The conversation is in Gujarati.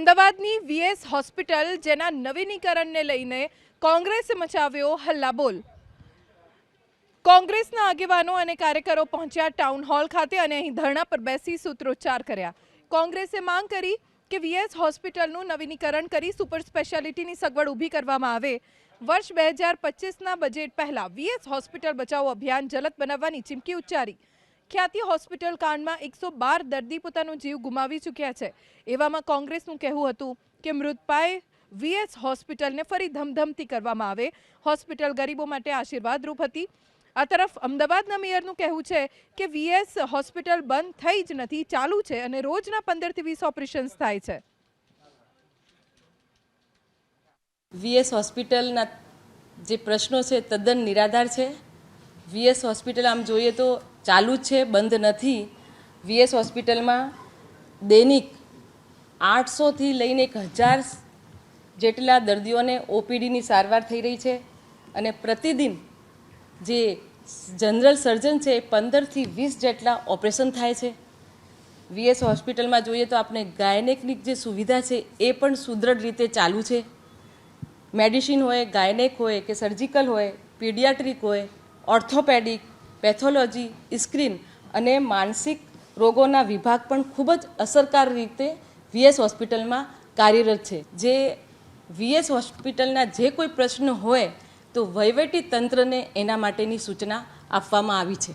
અમદાવાદની વીએસ હોસ્પિટલ જેના નવીનીકરણને લઈને કોંગ્રેસે મચાવ્યો હલ્લાબોલ. કોંગ્રેસના આગેવાનો અને કાર્યકરો પહોંચ્યા ટાઉન હોલ ખાતે અને અહીં ધરણા પર બેસી સૂત્રોચ્ચાર કર્યા. કોંગ્રેસે માંગ કરી કે વીએસ હોસ્પિટલનું નવીનીકરણ કરી સુપર સ્પેશિયાલિટીની સગવડ ઊભી કરવામાં આવે. વર્ષ બે હજાર પચીસના બજેટ પહેલા વીએસ હોસ્પિટલ બચાવો અભિયાન જલત બનાવવાની ચીમકી ઉચ્ચારી. ખ્યાતિ હોસ્પિટલ કાંડમાં એકસો બાર દર્દી પોતાનો જીવ ગુમાવી ચૂક્યા છે. એવામાં કોંગ્રેસનું કહેવું હતું કે મૃતપાય વીએસ હોસ્પિટલને ફરી ધમધમતી કરવામાં આવે. હોસ્પિટલ ગરીબો માટે આશીર્વાદરૂપ હતી. આ તરફ અમદાવાદના મેયરનું કહેવું છે કે વીએસ હોસ્પિટલ બંધ થઈ જ નથી, ચાલુ છે અને રોજના પંદરથી વીસ ઓપરેશન્સ થાય છે. વીએસ હોસ્પિટલના જે પ્રશ્નો છે તદ્દન નિરાધાર છે. વીએસ હોસ્પિટલ આમ જોઈએ તો ચાલુ જ છે, બંધ નથી. વીએસ હોસ્પિટલમાં દૈનિક આઠસોથી લઈને એક હજાર જેટલા દર્દીઓને ઓપીડીની સારવાર થઈ રહી છે અને પ્રતિદિન જે જનરલ સર્જન છે એ પંદરથી વીસ જેટલા ઓપરેશન થાય છે. વીએસ હોસ્પિટલમાં જોઈએ તો આપણે ગાયનેકની જે સુવિધા છે એ પણ સુદૃઢ રીતે ચાલુ છે. મેડિસિન હોય, ગાયનેક હોય કે સર્જિકલ હોય, પીડિયાટ્રિક હોય, ઓર્થોપેડિક પેથોલોજી સ્ક્રીન અને માનસિક રોગોના વિભાગ પણ ખૂબ જ અસરકાર રીતે વીએસ હોસ્પિટલમાં કાર્યરત છે. જે વીએસ હોસ્પિટલના જે કોઈ પ્રશ્ન હોય તો વહીવટી તંત્રને એના માટેની સૂચના આપવામાં આવી છે.